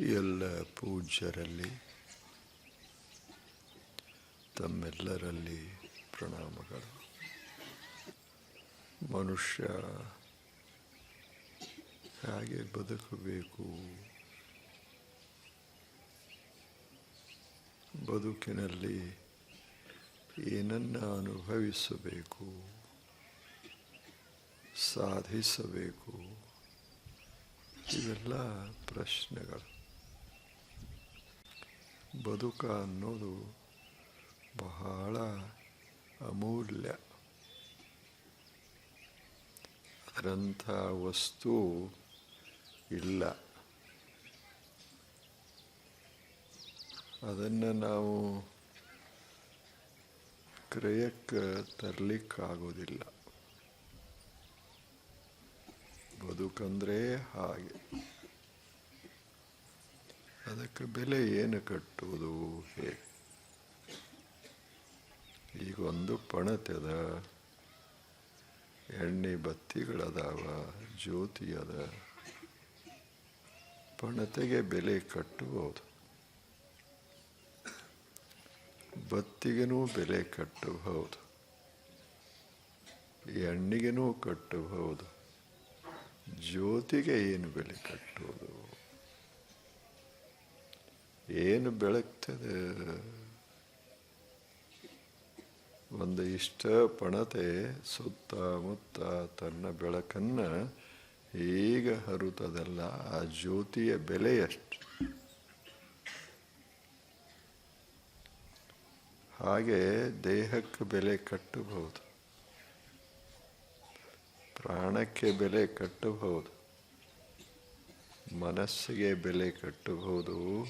ಎಲ್ಲ ಪೂಜ್ಯರಲ್ಲಿ ತಮ್ಮೆಲ್ಲರಲ್ಲಿ ಪ್ರಣಾಮಗಳು. ಮನುಷ್ಯ ಹೇಗೆ ಬದುಕಬೇಕು? ಬದುಕಿನಲ್ಲಿ ಏನನ್ನು ಅನುಭವಿಸಬೇಕು? ಸಾಧಿಸಬೇಕು? ಇವೆಲ್ಲ ಪ್ರಶ್ನೆಗಳು. ಬದುಕ ಅನ್ನೋದು ಬಹಳ ಅಮೂಲ್ಯ. ಅದರಂಥ ವಸ್ತು ಇಲ್ಲ. ಅದನ್ನು ನಾವು ಕ್ರಯಕ್ಕೆ ತರಲಿಕ್ಕಾಗೋದಿಲ್ಲ. ಬದುಕಂದ್ರೆ ಹಾಗೆ. ಅದಕ್ಕೆ ಬೆಲೆ ಏನು ಕಟ್ಟುವುದು? ಹೇಗೆ ಈಗ ಒಂದು ಪಣತೆದ ಎಣ್ಣೆ ಬತ್ತಿಗಳದಾವ ಜ್ಯೋತಿ ಅದ ಪಣತೆಗೆ ಬೆಲೆ ಕಟ್ಟಬಹುದು ಬತ್ತಿಗೆನೂ ಬೆಲೆ ಕಟ್ಟಬಹುದು ಎಣ್ಣಿಗೆನೂ ಕಟ್ಟಬಹುದು ಜ್ಯೋತಿಗೆ ಏನು ಬೆಲೆ ಕಟ್ಟುವುದು? ಏನು ಬೆಳಗ್ತದೆ? ಒಂದು ಇಷ್ಟ ಪಣತೆ ಸುತ್ತಮುತ್ತ ತನ್ನ ಬೆಳಕನ್ನು ಈಗ ಹರುತದಲ್ಲ, ಆ ಜ್ಯೋತಿಯ ಬೆಲೆ ಎಷ್ಟು ಹಾಗೆ ದೇಹಕ್ಕೆ ಬೆಲೆ ಕಟ್ಟಬಹುದು. ಪ್ರಾಣಕ್ಕೆ ಬೆಲೆ ಕಟ್ಟಬಹುದು. ಮನಸ್ಸಿಗೆ ಬೆಲೆ ಕಟ್ಟಬಹುದು.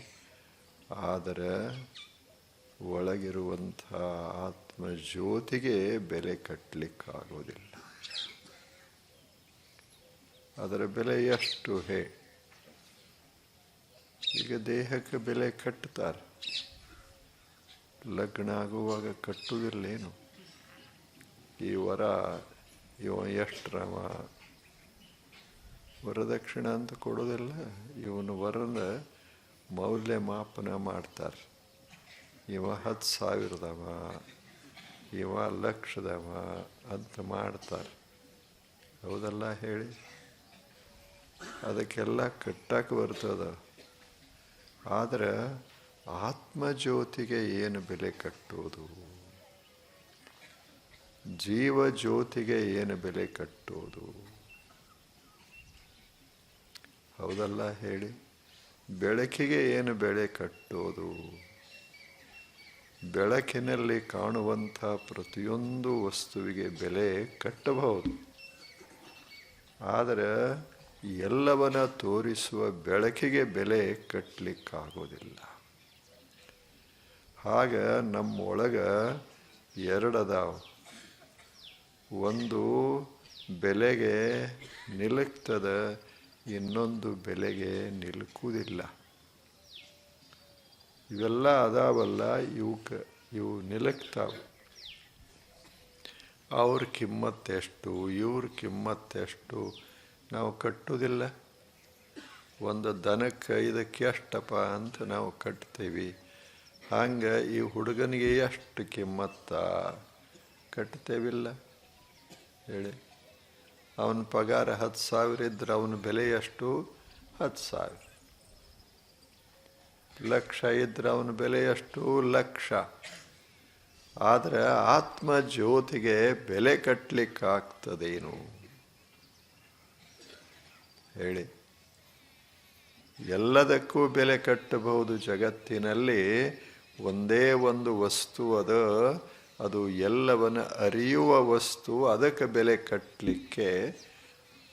ಆದರೆ ಒಳಗಿರುವಂಥ ಆತ್ಮ ಜ್ಯೋತಿಗೆ ಬೆಲೆ ಕಟ್ಟಲಿಕ್ಕಾಗೋದಿಲ್ಲ ಅದರ ಬೆಲೆ ಎಷ್ಟು ಹೇ? ಈಗ ದೇಹಕ್ಕೆ ಬೆಲೆ ಕಟ್ಟುತ್ತಾರೆ ಲಗ್ನ ಆಗುವಾಗ ಕಟ್ಟುವುದಿಲ್ಲೇನು ಈ ವರ, ಇವ ಎಷ್ಟ್ರವ ವರದಕ್ಷಿಣ ಅಂತ ಕೊಡೋದಿಲ್ಲ ಇವನು ವರನ ಮೌಲ್ಯಮಾಪನ ಮಾಡ್ತಾರೆ. ಇವ ಹತ್ತು ಸಾವಿರದವ, ಇವ ಲಕ್ಷದವ ಅಂತ ಮಾಡ್ತಾರೆ. ಹೌದಲ್ಲ ಹೇಳಿ? ಅದಕ್ಕೆಲ್ಲ ಕಟ್ಟಕ್ಕೆ ಬರ್ತದ. ಆದರೆ ಆತ್ಮಜ್ಯೋತಿಗೆ ಏನು ಬೆಲೆ ಕಟ್ಟೋದು? ಜೀವ ಜ್ಯೋತಿಗೆ ಏನು ಬೆಲೆ ಕಟ್ಟೋದು? ಹೌದಲ್ಲ ಹೇಳಿ? ಬೆಳಕಿಗೆ ಏನು ಬೆಳೆ ಕಟ್ಟೋದು? ಬೆಳಕಿನಲ್ಲಿ ಕಾಣುವಂಥ ಪ್ರತಿಯೊಂದು ವಸ್ತುವಿಗೆ ಬೆಲೆ ಕಟ್ಟಬಹುದು. ಆದರೆ ಎಲ್ಲವನ್ನ ತೋರಿಸುವ ಬೆಳಕಿಗೆ ಬೆಲೆ ಕಟ್ಟಲಿಕ್ಕಾಗೋದಿಲ್ಲ ಹಾಗ ನಮ್ಮೊಳಗ ಎರಡದಾವು. ಒಂದು ಬೆಲೆಗೆ ನಿಲುಕ್ತದ ಇನ್ನೊಂದು ಬೆಲೆಗೆ ನಿಲುಕುವುದಿಲ್ಲ. ಇವೆಲ್ಲ ಅದಾವಲ್ಲ ಇವಕ್ಕೆ ಇವು ನಿಲುಕ್ತಾವೆ. ಅವ್ರ ಕಿಮ್ಮತ್ತೆಷ್ಟು, ಇವ್ರ ಕಿಮ್ಮತ್ತೆಷ್ಟು ನಾವು ಕಟ್ಟುವುದಿಲ್ಲ. ಒಂದು ದನಕ್ಕೆ ಇದಕ್ಕೆ ಎಷ್ಟಪ್ಪ ಅಂತ ನಾವು ಕಟ್ತೀವಿ. ಹಂಗೆ ಈ ಹುಡುಗನಿಗೆ ಎಷ್ಟು ಕಿಮ್ಮತ್ತ ಕಟ್ತೇವಿಲ್ಲ ಹೇಳಿ. ಅವನ ಪಗಾರ ಹತ್ತು ಸಾವಿರ ಇದ್ರೆ ಅವನ ಬೆಲೆ ಎಷ್ಟು? ಹತ್ತು ಸಾವಿರ. ಲಕ್ಷ ಇದ್ರೆ ಅವನ ಬೆಲೆ ಎಷ್ಟು? ಲಕ್ಷ. ಆದರೆ ಆತ್ಮ ಜ್ಯೋತಿಗೆ ಬೆಲೆ ಕಟ್ಟಲಿಕ್ಕಾಗ್ತದೇನು ಹೇಳಿ. ಎಲ್ಲದಕ್ಕೂ ಬೆಲೆ ಕಟ್ಟಬಹುದು ಜಗತ್ತಿನಲ್ಲಿ. ಒಂದೇ ಒಂದು ವಸ್ತು ಅದ ಅದು ಎಲ್ಲವನ್ನ ಅರಿಯುವ ವಸ್ತು ಅದಕ್ಕೆ ಬೆಲೆ ಕಟ್ಟಲಿಕ್ಕೆ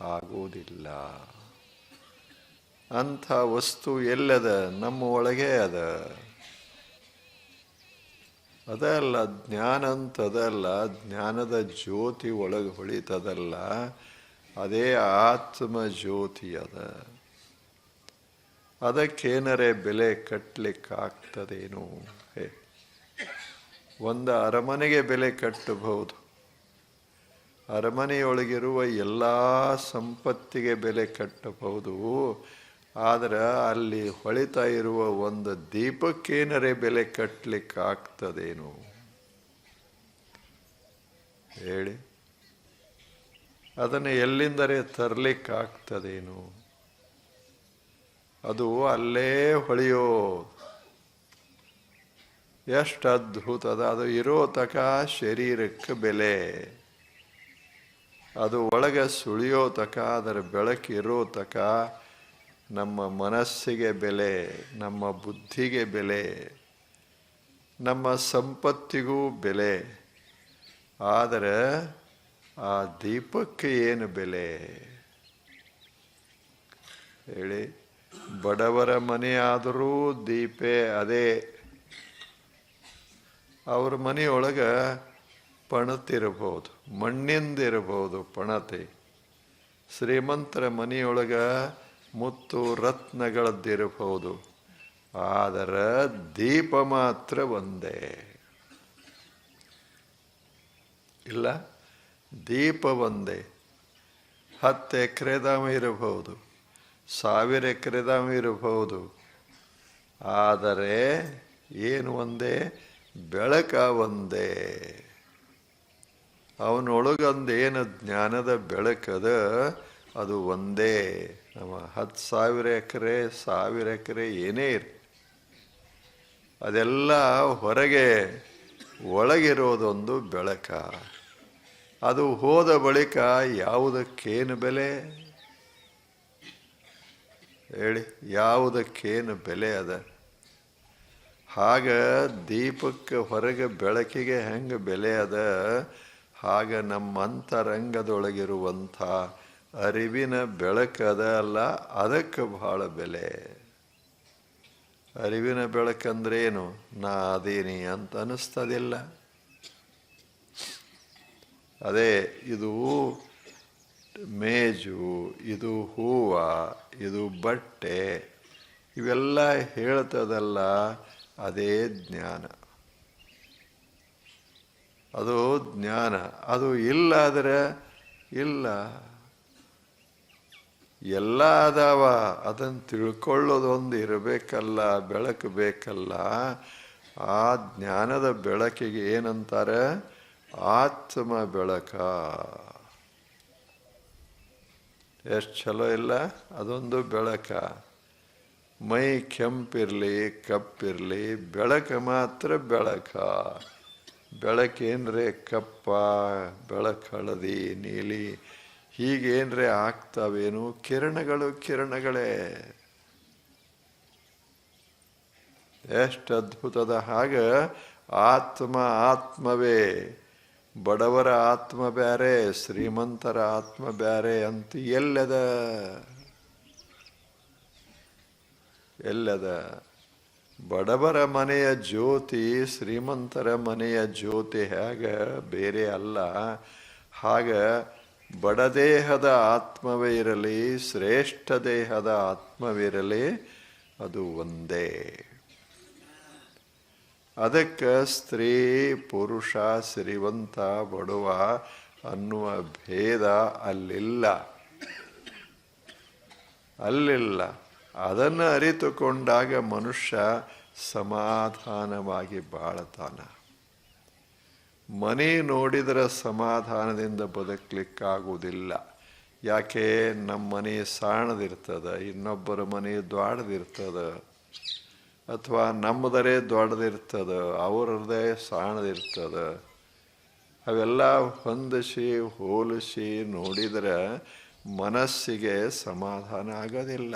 ಆಗುವುದಿಲ್ಲ. ಅಂಥ ವಸ್ತು ಎಲ್ಲದ? ನಮ್ಮ ಒಳಗೆ ಅದ. ಅದಲ್ಲ, ಜ್ಞಾನ ಅಂತದಲ್ಲ ಜ್ಞಾನದ ಜ್ಯೋತಿ ಒಳಗೆ ಹೊಳಿತದಲ್ಲ, ಅದೇ ಆತ್ಮ ಜ್ಯೋತಿ ಅದ. ಅದಕ್ಕೇನರೆ ಬೆಲೆ ಕಟ್ಟಲಿಕ್ಕಾಗ್ತದೇನು ಒಂದು ಅರಮನೆಗೆ ಬೆಲೆ ಕಟ್ಟಬಹುದು. ಅರಮನೆಯೊಳಗಿರುವ ಎಲ್ಲ ಸಂಪತ್ತಿಗೆ ಬೆಲೆ ಕಟ್ಟಬಹುದು. ಆದರೆ ಅಲ್ಲಿ ಹೊಳಿತಾ ಇರುವ ಒಂದು ದೀಪಕ್ಕೇನರೆ ಬೆಲೆ ಕಟ್ಟಲಿಕ್ಕಾಗ್ತದೇನು ಹೇಳಿ. ಅದನ್ನು ಎಲ್ಲಿಂದರೆ ತರಲಿಕ್ಕಾಗ್ತದೇನು? ಅದು ಅಲ್ಲೇ ಹೊಳೆಯೋ ಎಷ್ಟು ಅದ್ಭುತದ ಅದು ಇರೋ ತಕ ಶರೀರಕ್ಕೆ ಬೆಲೆ. ಅದು ಒಳಗೆ ಸುಳಿಯೋ ತಕ ಅದರ ಬೆಳಕಿರೋ ತಕ ನಮ್ಮ ಮನಸ್ಸಿಗೆ ಬೆಲೆ, ನಮ್ಮ ಬುದ್ಧಿಗೆ ಬೆಲೆ, ನಮ್ಮ ಸಂಪತ್ತಿಗೂ ಬೆಲೆ. ಆದರೆ ಆ ದೀಪಕ್ಕೆ ಏನು ಬೆಲೆ? ಹೇಳಿ, ಬಡವರ ಮನೆಯಾದರೂ ದೀಪೆ ಅದೇ. ಅವ್ರ ಮನೆಯೊಳಗೆ ಪಣತಿರಬಹುದು, ಮಣ್ಣಿಂದಿರಬಹುದು ಪಣತೆ. ಶ್ರೀಮಂತರ ಮನೆಯೊಳಗೆ ಮುತ್ತು ರತ್ನಗಳದ್ದಿರಬಹುದು, ಆದರೆ ದೀಪ ಮಾತ್ರ ಒಂದೇ. ಇಲ್ಲ, ದೀಪ ಒಂದೇ. ಹತ್ತು ಎಕರೆದಾಮ ಇರಬಹುದು, ಸಾವಿರ ಎಕರೆದಾಮ ಇರಬಹುದು, ಆದರೆ ಏನು ಒಂದೇ? ಬೆಳಕ ಒಂದೇ. ಅವನೊಳಗೊಂದು ಏನು ಜ್ಞಾನದ ಬೆಳಕದ, ಅದು ಒಂದೇ. ನಮ್ಮ ಹತ್ತು ಸಾವಿರ ಎಕರೆ ಸಾವಿರ ಎಕರೆ ಏನೇ ಇರಲಿ, ಅದೆಲ್ಲ ಹೊರಗೆ ಒಳಗಿರೋದೊಂದು ಬೆಳಕ. ಅದು ಹೋದ ಬಳಿಕ ಯಾವುದಕ್ಕೇನು ಬೆಲೆ? ಹೇಳಿ, ಯಾವುದಕ್ಕೇನು ಬೆಲೆ ಅದ? ಹಾಗ ದೀಪಕ್ಕೆ ಹೊರಗೆ ಬೆಳಕಿಗೆ ಹೆಂಗೆ ಬೆಲೆ ಅದ? ಹಾಗೆ ನಮ್ಮ ಅಂತರಂಗದೊಳಗಿರುವಂಥ ಅರಿವಿನ ಬೆಳಕದ ಅಲ್ಲ, ಅದಕ್ಕೆ ಬಹಳ ಬೆಲೆ. ಅರಿವಿನ ಬೆಳಕಂದ್ರೇನು? ನಾ ಅದೇನಿ ಅಂತ ಅನ್ನಿಸ್ತದಿಲ್ಲ ಅದೇ ಇದು ಮೇಜು, ಇದು ಹೂವ, ಇದು ಬಟ್ಟೆ, ಇವೆಲ್ಲ ಹೇಳ್ತದಲ್ಲ ಅದೇ ಜ್ಞಾನ ಅದು ಜ್ಞಾನ ಅದು ಇಲ್ಲಾದರೆ ಇಲ್ಲ ಎಲ್ಲ ಅದಾವ ಅದನ್ನು ತಿಳ್ಕೊಳ್ಳೋದೊಂದು ಇರಬೇಕಲ್ಲ ಬೆಳಕು ಬೇಕಲ್ಲ ಆ ಜ್ಞಾನದ ಬೆಳಕಿಗೆ ಏನಂತಾರೆ? ಆತ್ಮ ಬೆಳಕ ಎಷ್ಟು ಚಲೋ ಇಲ್ಲ ಅದೊಂದು ಬೆಳಕ ಮೈ ಕೆಂಪಿರಲಿ, ಕಪ್ಪಿರಲಿ, ಬೆಳಕು ಮಾತ್ರ ಬೆಳಕ. ಬೆಳಕೇನ್ರೆ ಕಪ್ಪ ಬೆಳಕು ಹಳದಿ ನೀಲಿ. ಹೀಗೇನ್ರೆ ಆಗ್ತಾವೇನು? ಕಿರಣಗಳು ಕಿರಣಗಳೇ. ಎಷ್ಟು ಅದ್ಭುತದ ಹಾಗ ಆತ್ಮ ಆತ್ಮವೇ. ಬಡವರ ಆತ್ಮ ಬ್ಯಾರೆ, ಶ್ರೀಮಂತರ ಆತ್ಮ ಬ್ಯಾರೆ ಅಂತ ಎಲ್ಲದ? ಎಲ್ಲದ ಬಡವರ ಮನೆಯ ಜ್ಯೋತಿ, ಶ್ರೀಮಂತರ ಮನೆಯ ಜ್ಯೋತಿ ಹೇಗೆ ಬೇರೆ ಅಲ್ಲ. ಹಾಗ ಬಡದೇಹದ ಆತ್ಮವೇ ಇರಲಿ, ಶ್ರೇಷ್ಠ ದೇಹದ ಆತ್ಮವಿರಲಿ, ಅದು ಒಂದೇ. ಅದಕ್ಕೆ ಸ್ತ್ರೀ, ಪುರುಷ ಸಿರಿವಂತ ಬಡವ ಅನ್ನುವ ಭೇದ ಅಲ್ಲಿಲ್ಲ. ಅಲ್ಲಿಲ್ಲ. ಅದನ್ನು ಅರಿತುಕೊಂಡಾಗ ಮನುಷ್ಯ ಸಮಾಧಾನವಾಗಿ ಬಾಳತಾನ. ಮನೆ ನೋಡಿದರೆ ಸಮಾಧಾನದಿಂದ ಬದುಕಲಿಕ್ಕಾಗುವುದಿಲ್ಲ. ಯಾಕೆ? ನಮ್ಮ ಮನೆ ಸಾಣದಿರ್ತದ, ಇನ್ನೊಬ್ಬರ ಮನೆ ದ್ವಾಡದಿರ್ತದ, ಅಥವಾ ನಮ್ಮದರೇ ದೊಡ್ಡದಿರ್ತದೆ ಅವರದೇ ಸಾಣದಿರ್ತದೆ. ಅವೆಲ್ಲ ಹೊಂದಿಸಿ, ಹೋಲಿಸಿ ನೋಡಿದರೆ ಮನಸ್ಸಿಗೆ ಸಮಾಧಾನ ಆಗೋದಿಲ್ಲ.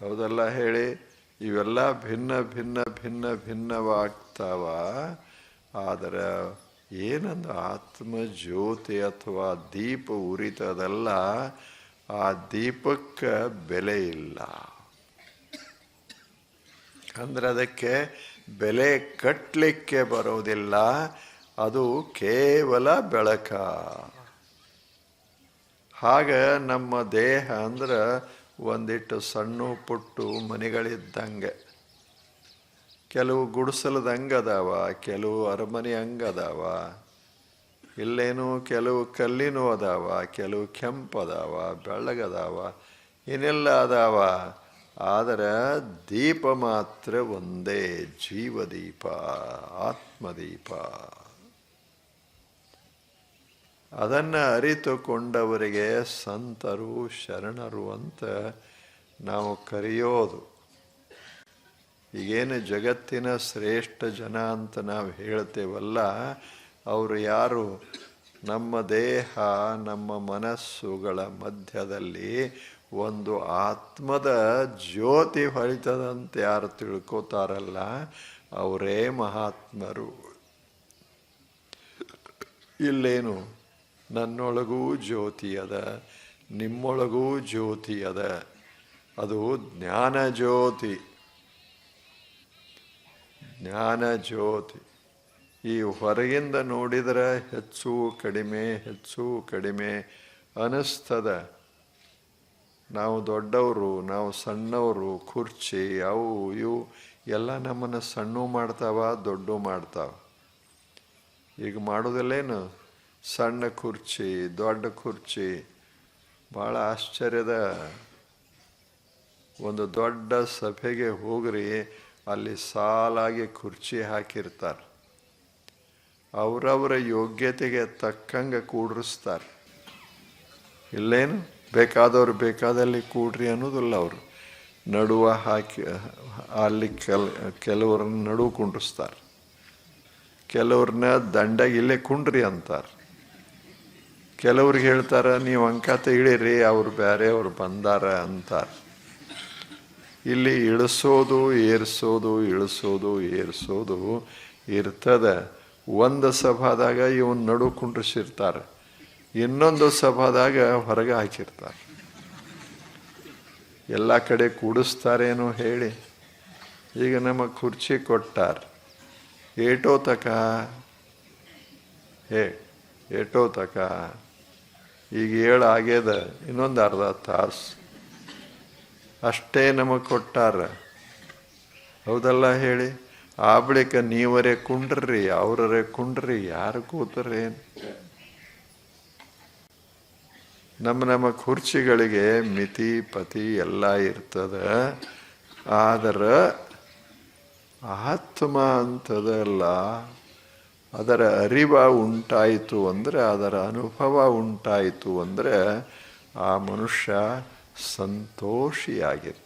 ಹೌದಲ್ಲ ಹೇಳಿ? ಇವೆಲ್ಲ ಭಿನ್ನ ಭಿನ್ನ ಭಿನ್ನ ಭಿನ್ನವಾಗ್ತಾವ. ಆದರೆ ಏನಂದು ಆತ್ಮ ಜ್ಯೋತಿ ಅಥವಾ ದೀಪ ಉರಿತದಲ್ಲ ಆ ದೀಪಕ್ಕೆ ಬೆಲೆ ಇಲ್ಲ. ಅಂದ್ರೆ ಅದಕ್ಕೆ ಬೆಲೆ ಕಟ್ಟಲಿಕ್ಕೆ ಬರೋದಿಲ್ಲ. ಅದು ಕೇವಲ ಬೆಳಕ. ಹಾಗ ನಮ್ಮ ದೇಹ ಅಂದ್ರೆ ಒಂದಿಟ್ಟು ಸಣ್ಣ ಪುಟ್ಟು ಮನೆಗಳಿದ್ದಂಗೆ. ಕೆಲವು ಗುಡಿಸಲದ ಹಂಗದಾವ ಕೆಲವು ಅರಮನೆ ಹಂಗದಾವ ಇಲ್ಲೇನು ಕೆಲವು ಕಲ್ಲಿನೂ ಅದಾವ, ಕೆಲವು ಕೆಂಪು ಅದಾವ ಬೆಳ್ಳಗದಾವ ಏನೆಲ್ಲ ಅದಾವ. ಆದರೆ ದೀಪ ಮಾತ್ರ ಒಂದೇ, ಜೀವದೀಪ, ಆತ್ಮದೀಪ. ಅದನ್ನು ಅರಿತುಕೊಂಡವರಿಗೆ ಸಂತರು ಶರಣರು ಅಂತ ನಾವು ಕರೆಯೋದು. ಈಗೇನು ಜಗತ್ತಿನ ಶ್ರೇಷ್ಠ ಜನ ಅಂತ ನಾವು ಹೇಳ್ತೇವಲ್ಲ, ಅವರು ಯಾರು? ನಮ್ಮ ದೇಹ, ನಮ್ಮ ಮನಸ್ಸುಗಳ ಮಧ್ಯದಲ್ಲಿ ಒಂದು ಆತ್ಮದ ಜ್ಯೋತಿ ಹೊಳಿತದಂತ ಯಾರು ತಿಳ್ಕೋತಾರಲ್ಲ, ಅವರೇ ಮಹಾತ್ಮರು. ಇಲ್ಲೇನು? ನನ್ನೊಳಗೂ ಜ್ಯೋತಿ ಅದ ನಿಮ್ಮೊಳಗೂ ಜ್ಯೋತಿ ಅದ ಅದು ಜ್ಞಾನ ಜ್ಯೋತಿ. ಜ್ಞಾನ ಜ್ಯೋತಿ. ಈ ಹೊರಗಿಂದ ನೋಡಿದರೆ ಹೆಚ್ಚು ಕಡಿಮೆ ಹೆಚ್ಚು ಕಡಿಮೆ ಅನಿಸ್ತದ ನಾವು ದೊಡ್ಡವರು, ನಾವು ಸಣ್ಣವರು ಕುರ್ಚಿ ಅವು, ಇವು, ಎಲ್ಲ ನಮ್ಮನ್ನು ಸಣ್ಣ ಮಾಡ್ತಾವ, ದೊಡ್ಡ ಮಾಡ್ತಾವ. ಈಗ ಮಾಡೋದಿಲ್ಲೇನು? ಸಣ್ಣ ಕುರ್ಚಿ, ದೊಡ್ಡ ಕುರ್ಚಿ, ಭಾಳ ಆಶ್ಚರ್ಯದ ಒಂದು ದೊಡ್ಡ ಸಭೆಗೆ ಹೋಗ್ರಿ, ಅಲ್ಲಿ ಸಾಲಾಗಿ ಕುರ್ಚಿ ಹಾಕಿರ್ತಾರೆ. ಅವರವರ ಯೋಗ್ಯತೆಗೆ ತಕ್ಕಂಗೆ ಕೂಡಿಸ್ತಾರೆ ಇಲ್ಲೇನು? ಬೇಕಾದವ್ರು ಬೇಕಾದಲ್ಲಿ ಕೂಡ್ರಿ ಅನ್ನೋದಿಲ್ಲ ಅವರು. ನಡುವ ಹಾಕಿ, ಅಲ್ಲಿ ಕೆಲ, ಕೆಲವ್ರನ್ನ ನಡುವು ಕುಂಡಿಸ್ತಾರೆ ಕೆಲವ್ರನ್ನ ದಂಡಗೆ ಇಲ್ಲೇ ಕುಂಡ್ರಿ ಅಂತಾರೆ. ಕೆಲವ್ರಿಗೆ ಹೇಳ್ತಾರೆ, ನೀವು ಅಂಕ ತೆಗಿಳಿರಿ ಅವ್ರು ಬೇರೆ ಅವ್ರು ಬಂದಾರ ಅಂತಾರೆ. ಇಲ್ಲಿ ಇಳಿಸೋದು, ಏರ್ಸೋದು ಇಳಿಸೋದು, ಏರ್ಸೋದು ಇರ್ತದ. ಒಂದು ಸಭಾದಾಗ ಇವನ್ ನಡು ಕುಂಡ್ರಿಸಿರ್ತಾರೆ, ಇನ್ನೊಂದು ಸಭಾದಾಗ ಹೊರಗೆ ಹಾಕಿರ್ತಾರೆ. ಎಲ್ಲ ಕಡೆ ಕೂಡಿಸ್ತಾರೇನೋ ಹೇಳಿ. ಈಗ ನಮಗೆ ಕುರ್ಚಿ ಕೊಟ್ಟಾರ. ಏಟೋ ತಕ ಹೇ ಏಟೋ ತಕ ಈಗ ಏಳು ಆಗ್ಯದ ಇನ್ನೊಂದು ಅರ್ಧ ತಾಸು. ಅಷ್ಟೇ ನಮಗೆ ಕೊಟ್ಟಾರ. ಹೌದಲ್ಲ ಹೇಳಿ? ಆ ಬಳಿಕ ನೀವರೇ ಕುಂಡ್ರಿ ಅವರೇ ಕುಂಡ್ರಿ, ಯಾರು ಕೂತ್ರಿ ನಮ್ಮ ನಮ್ಮ ಕುರ್ಚಿಗಳಿಗೆ ಮಿತಿ, ಪತಿ ಎಲ್ಲ ಇರ್ತದ. ಆದರೆ ಆತ್ಮ ಅಂತದಲ್ಲ. ಅದರ ಅರಿವ ಉಂಟಾಯಿತು ಅಂದರೆ, ಅದರ ಅನುಭವ ಉಂಟಾಯಿತು ಅಂದರೆ, ಆ ಮನುಷ್ಯ ಸಂತೋಷಿಯಾಗಿರ್ತಾನೆ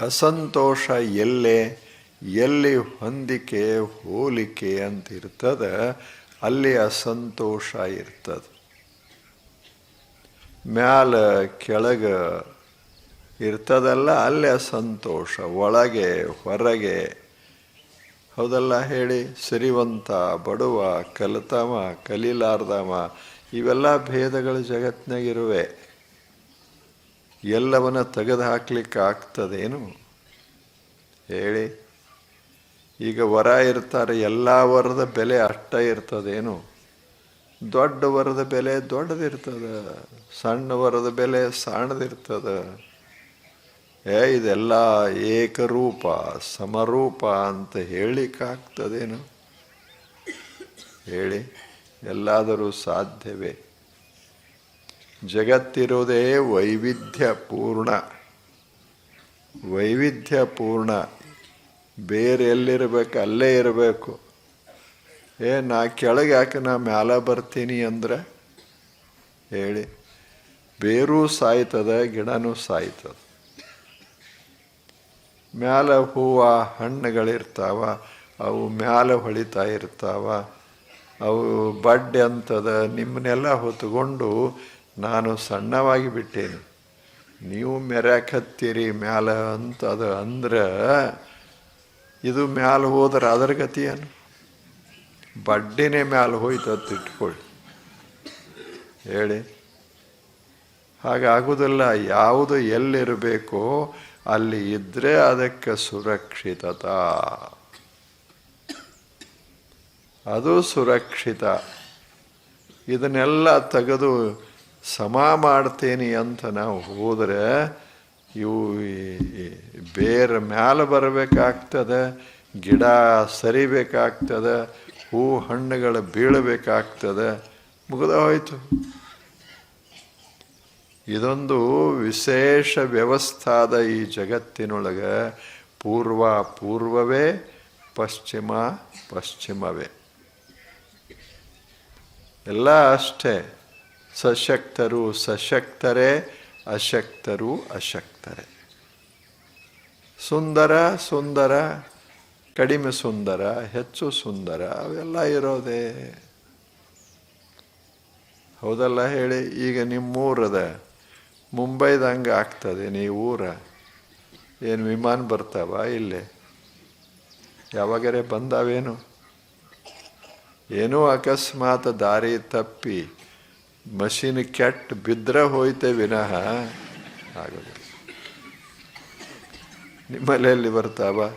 ಅಸಂತೋಷ ಎಲ್ಲೆ? ಎಲ್ಲಿ ಹೊಂದಿಕೆ, ಹೋಲಿಕೆ ಅಂತ ಇರ್ತದೆ, ಅಲ್ಲಿ ಅಸಂತೋಷ ಇರ್ತದೆ. ಮ್ಯಾಲ ಕೆಳಗೆ ಇರ್ತದಲ್ಲ, ಅಲ್ಲಿ ಅಸಂತೋಷ, ಒಳಗೆ, ಹೊರಗೆ. ಹೌದಲ್ಲ ಹೇಳಿ, ಸಿರಿವಂತ, ಬಡವ, ಕಲಿತಮ ಕಲೀಲಾರ್ದವ ಇವೆಲ್ಲ ಭೇದಗಳು ಜಗತ್ತಿನಾಗಿರುವೆ. ಎಲ್ಲವನ್ನ ತೆಗೆದು ಹಾಕ್ಲಿಕ್ಕೆ ಆಗ್ತದೇನು? ಹೇಳಿ. ಈಗ ವರ ಇರ್ತಾರೆ, ಎಲ್ಲ ವರದ ಬೆಲೆ ಅಷ್ಟ ಇರ್ತದೇನು? ದೊಡ್ಡ ವರದ ಬೆಲೆ ದೊಡ್ಡದಿರ್ತದ, ಸಣ್ಣ ವರದ ಬೆಲೆ ಸಣ್ಣದಿರ್ತದ ಏ, ಇದೆಲ್ಲ ಏಕರೂಪ, ಸಮರೂಪ ಅಂತ ಹೇಳಿಕ್ಕಾಗ್ತದೇನು? ಹೇಳಿ, ಎಲ್ಲಾದರೂ ಸಾಧ್ಯವೇ? ಜಗತ್ತಿರುವುದೇ ವೈವಿಧ್ಯ ಪೂರ್ಣ ವೈವಿಧ್ಯ ಪೂರ್ಣ ಬೇರೆ ಎಲ್ಲಿರಬೇಕು, ಅಲ್ಲೇ ಇರಬೇಕು. ಏ, ನಾ ಕೆಳಗೆ ಯಾಕೆ ನಾ ಮ್ಯಾಲೆ ಬರ್ತೀನಿ ಅಂದ್ರೆ? ಹೇಳಿ. ಬೇರೂ ಸಾಯ್ತದ, ಗಿಡನೂ ಸಾಯ್ತದ. ಮ್ಯಾಲ ಹೂವು ಹಣ್ಣುಗಳಿರ್ತಾವ, ಅವು ಮ್ಯಾಲ ಹೊಳಿತಾ ಇರ್ತಾವ. ಅವು ಬಡ್ಡೆ ಅಂತದ ನಿಮ್ಮನ್ನೆಲ್ಲ ಹೊತ್ಕೊಂಡು ನಾನು ಸಣ್ಣವಾಗಿ ಬಿಟ್ಟೇನೆ. ನೀವು ಮೆರ್ಯಾಕತ್ತೀರಿ ಮ್ಯಾಲ ಅಂತದ ಅಂದ್ರೆ, ಇದು ಮ್ಯಾಲ ಹೋದ್ರೆ ಅದರ ಗತಿ ಏನು? ಬಡ್ಡಿನೇ ಮ್ಯಾಲ ಹೋಯ್ತು ಇಟ್ಕೊಳ್ಳಿ. ಹೇಳಿ? ಹಾಗಾಗುವುದಿಲ್ಲ ಯಾವುದು ಎಲ್ಲಿರಬೇಕೋ ಅಲ್ಲಿ ಇದ್ರೆ ಅದಕ್ಕೆ ಸುರಕ್ಷಿತತ. ಅದು ಸುರಕ್ಷಿತ. ಇದನ್ನೆಲ್ಲ ತೆಗೆದು ಸಮ ಮಾಡ್ತೀನಿ ಅಂತ ನಾವು ಹೋದರೆ ಇವು ಬೇರೆ ಮ್ಯಾಲೆ ಬರಬೇಕಾಗ್ತದೆ, ಗಿಡ ಸರಿಬೇಕಾಗ್ತದೆ, ಹೂ ಹಣ್ಣುಗಳು ಬೀಳಬೇಕಾಗ್ತದೆ ಮುಗಿದ ಹೋಯ್ತು ಇದೊಂದು ವಿಶೇಷ ವ್ಯವಸ್ಥಾದ ಈ ಜಗತ್ತಿನೊಳಗೆ ಪೂರ್ವ ಪೂರ್ವವೇ, ಪಶ್ಚಿಮ ಪಶ್ಚಿಮವೇ. ಎಲ್ಲ ಅಷ್ಟೇ. ಸಶಕ್ತರು ಸಶಕ್ತರೇ, ಅಶಕ್ತರು ಅಶಕ್ತರೇ. ಸುಂದರ ಸುಂದರ, ಕಡಿಮೆ ಸುಂದರ, ಹೆಚ್ಚು ಸುಂದರ, ಅವೆಲ್ಲ ಇರೋದೇ. ಹೌದಲ್ಲ ಹೇಳಿ, ಈಗ ನಿಮ್ಮೂರದ ಮುಂಬೈದಂಗೆ ಆಗ್ತದೆ ನೀ ಊರ. ಏನು ವಿಮಾನ ಬರ್ತಾವ ಇಲ್ಲೇ? ಯಾವಾಗರೆ ಬಂದಾವೇನು? ಏನೋ ಅಕಸ್ಮಾತ್ ದಾರಿ ತಪ್ಪಿ ಮಷೀನ್ ಕೆಟ್ಟ ಬಿದ್ದರೆ ಹೋಯ್ತೆ ವಿನಃ. ಆಗೋದು. ನಿಮ್ಮಲ್ಲಿ ಎಲ್ಲಿ ಬರ್ತಾವ?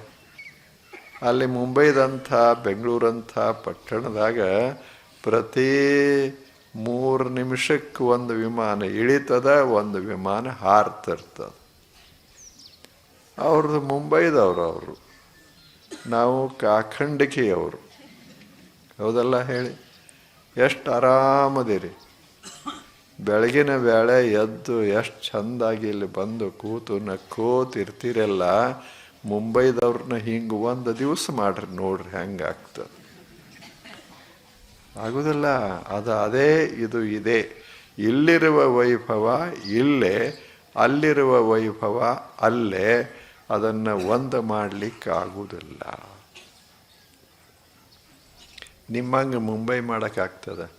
ಅಲ್ಲಿ ಮುಂಬೈದಂಥ, ಬೆಂಗಳೂರಂಥ ಪಟ್ಟಣದಾಗ ಪ್ರತಿ ಮೂರು ನಿಮಿಷಕ್ಕೆ ಒಂದು ವಿಮಾನ ಇಳಿತದ, ಒಂದು ವಿಮಾನ ಹಾರ್ತಿರ್ತದ. ಅವ್ರದ್ದು ಮುಂಬೈದವರು ಅವರು. ನಾವು ಕಾಖಂಡಿಕೆಯವರು. ಹೌದಲ್ಲ ಹೇಳಿ? ಎಷ್ಟು ಆರಾಮದಿರಿ. ಬೆಳಗಿನ ವೇಳೆ ಎದ್ದು ಎಷ್ಟು ಚಂದಾಗಿ ಇಲ್ಲಿ ಬಂದು ಕೂತು ನಕ್ಕೋತಿರ್ತೀರಲ್ಲ, ಮುಂಬೈದವ್ರನ್ನ ಹಿಂಗೆ ಒಂದು ದಿವಸ ಮಾಡ್ರಿ ನೋಡ್ರಿ ಹೆಂಗೆ ಆಗ್ತದೆ ಆಗುದಿಲ್ಲ. ಅದು ಅದೇ, ಇದು ಇದೆ. ಇಲ್ಲಿರುವ ವೈಭವ ಇಲ್ಲೇ, ಅಲ್ಲಿರುವ ವೈಭವ ಅಲ್ಲೇ, ಅದನ್ನು ಒಂದು ಮಾಡಲಿಕ್ಕಾಗುವುದಿಲ್ಲ ನಿಮ್ಮಂಗೆ ಮುಂಬೈ ಮಾಡೋಕ್ಕಾಗ್ತದೆ?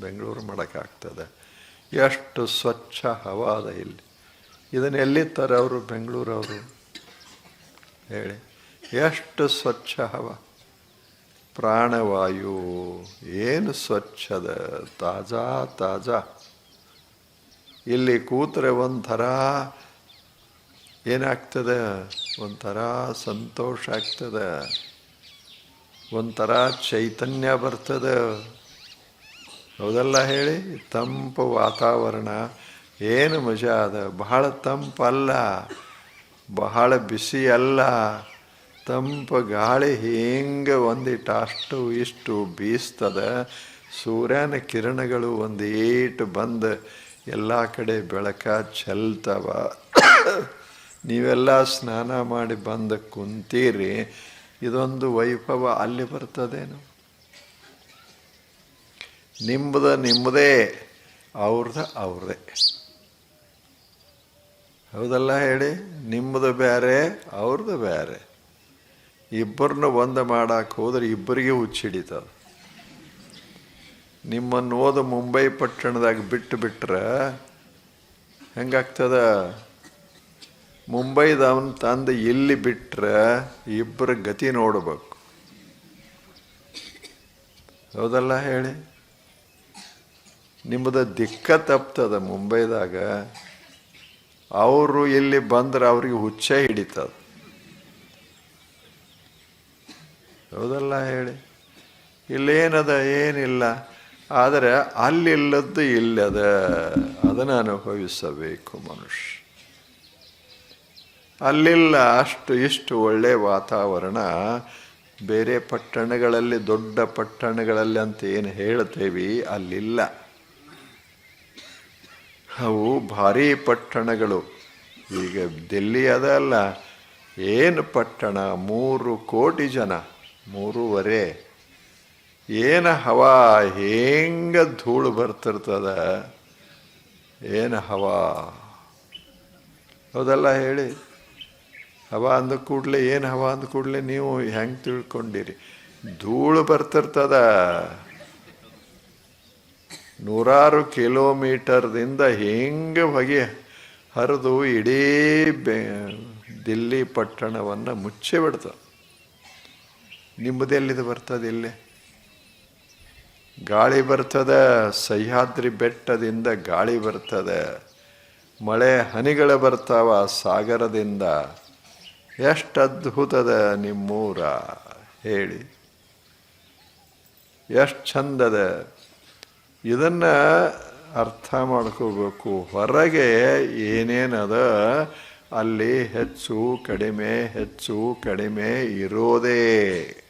ಬೆಂಗಳೂರು ಮಾಡೋಕ್ಕಾಗ್ತದೆ? ಎಷ್ಟು ಸ್ವಚ್ಛ ಹವಾದ ಇಲ್ಲಿ. ಇದನ್ನು ಎಲ್ಲಿತ್ತಾರೆ ಅವರು? ಬೆಂಗಳೂರವರು. ಹೇಳಿ. ಎಷ್ಟು ಸ್ವಚ್ಛ ಹವಾ. ಪ್ರಾಣವಾಯು ಏನು ಸ್ವಚ್ಛದ? ತಾಜಾ ತಾಜಾ. ಇಲ್ಲಿ ಕೂತರೆ ಒಂಥರ ಏನಾಗ್ತದೆ? ಒಂಥರ ಸಂತೋಷ ಆಗ್ತದೆ. ಒಂಥರ ಚೈತನ್ಯ ಬರ್ತದೆ. ಹೌದಲ್ಲ ಹೇಳಿ? ತಂಪು ವಾತಾವರಣ. ಏನು ಮಜಾ ಅದ? ಬಹಳ ತಂಪಲ್ಲ. ಬಹಳ ಬಿಸಿ ಅಲ್ಲ ತಂಪು ಗಾಳಿ ಹಿಂಗೆ ಒಂದಿಟ್ಟು ಅಷ್ಟು ಇಷ್ಟು ಬೀಸ್ತದ. ಸೂರ್ಯನ ಕಿರಣಗಳು ಒಂದು ಏಟು ಬಂದು ಎಲ್ಲ ಕಡೆ ಬೆಳಕ ಚೆಲ್ತವ. ನೀವೆಲ್ಲ ಸ್ನಾನ ಮಾಡಿ ಬಂದು ಕುಂತೀರಿ. ಇದೊಂದು ವೈಭವ ಅಲ್ಲಿ ಬರ್ತದೇನು. ನಿಮ್ಮದ ನಿಮ್ಮದೇ ಅವ್ರದ ಅವ್ರದೇ. ಹೌದಲ್ಲ ಹೇಳಿ? ನಿಮ್ಮದು ಬೇರೆ ಅವ್ರದ್ದು ಬೇರೆ ಇಬ್ಬರನ್ನ ಒಂದು ಮಾಡಕ್ಕೆ ಹೋದರೆ ಇಬ್ಬರಿಗೆ ಹುಚ್ಚಿಡಿತ ನಿಮ್ಮನ್ನು ಓದ ಮುಂಬೈ ಪಟ್ಟಣದಾಗ ಬಿಟ್ಟು ಬಿಟ್ರೆ ಹೆಂಗಾಗ್ತದ? ಮುಂಬೈದವನ್ ತಂದು ಇಲ್ಲಿ ಬಿಟ್ರೆ ಇಬ್ಬರ ಗತಿ ನೋಡಬೇಕು. ಹೌದಲ್ಲ ಹೇಳಿ? ನಿಮ್ಮದು ದಿಕ್ಕ ತಪ್ತದ ಮುಂಬೈದಾಗ. ಅವರು ಇಲ್ಲಿ ಬಂದ್ರೆ ಅವ್ರಿಗೆ ಹುಚ್ಚ ಹಿಡಿತದ. ಹೌದಲ್ಲ ಹೇಳಿ? ಇಲ್ಲೇನದ, ಏನಿಲ್ಲ. ಆದರೆ ಅಲ್ಲಿಲ್ಲದ್ದು ಇಲ್ಲದ, ಅದನ್ನು ಅನುಭವಿಸಬೇಕು ಮನುಷ್ಯ. ಅಲ್ಲಿಲ್ಲ ಅಷ್ಟು, ಇಷ್ಟು ಒಳ್ಳೆ ವಾತಾವರಣ. ಬೇರೆ ಪಟ್ಟಣಗಳಲ್ಲಿ, ದೊಡ್ಡ ಪಟ್ಟಣಗಳಲ್ಲಿ ಅಂತ ಏನು ಹೇಳ್ತೇವೆ, ಅಲ್ಲಿಲ್ಲ. ಅವು ಭಾರೀ ಪಟ್ಟಣಗಳು. ಈಗ ದಿಲ್ಲಿ ಅದಲ್ಲ. ಏನು ಪಟ್ಟಣ? ಮೂರು ಕೋಟಿ ಜನ. ಮೂರುವರೆ. ಏನು ಹವಾ, ಹೆಂಗ ಧೂಳು ಬರ್ತಿರ್ತದ? ಏನು ಹವಾ? ಹೌದಲ್ಲ ಹೇಳಿ. ಹವಾ ಅಂದ ಕೂಡಲೇ, ಏನು ಹವಾ ಅಂದ ಕೂಡಲೇ ನೀವು ಹೆಂಗೆ ತಿಳ್ಕೊಂಡಿರಿ? ಧೂಳು ಬರ್ತಿರ್ತದ. ನೂರಾರು ಕಿಲೋಮೀಟರ್ದಿಂದ ಹೆಂಗೆ ಹೊಗೆ ಹರಿದು ಇಡೀ ಬೆ, ದಿಲ್ಲಿ ಪಟ್ಟಣವನ್ನು ಮುಚ್ಚಿ ಬಿಡ್ತದೆ. ನಿಮ್ಮದೆಲ್ಲಿದು ಬರ್ತದೆ ಇಲ್ಲಿ. ಗಾಳಿ ಬರ್ತದೆ, ಸಹ್ಯಾದ್ರಿ ಬೆಟ್ಟದಿಂದ ಗಾಳಿ ಬರ್ತದೆ. ಮಳೆ ಹನಿಗಳು ಬರ್ತಾವ ಸಾಗರದಿಂದ. ಎಷ್ಟು ಅದ್ಭುತದ ನಿಮ್ಮೂರ ಹೇಳಿ. ಎಷ್ಟು ಚಂದದ. ಇದನ್ನು ಅರ್ಥ ಮಾಡ್ಕೋಬೇಕು. ಹೊರಗೆ ಏನೇನದ, ಅಲ್ಲಿ ಹೆಚ್ಚು, ಕಡಿಮೆ ಹೆಚ್ಚು, ಕಡಿಮೆ ಇರೋದೇ.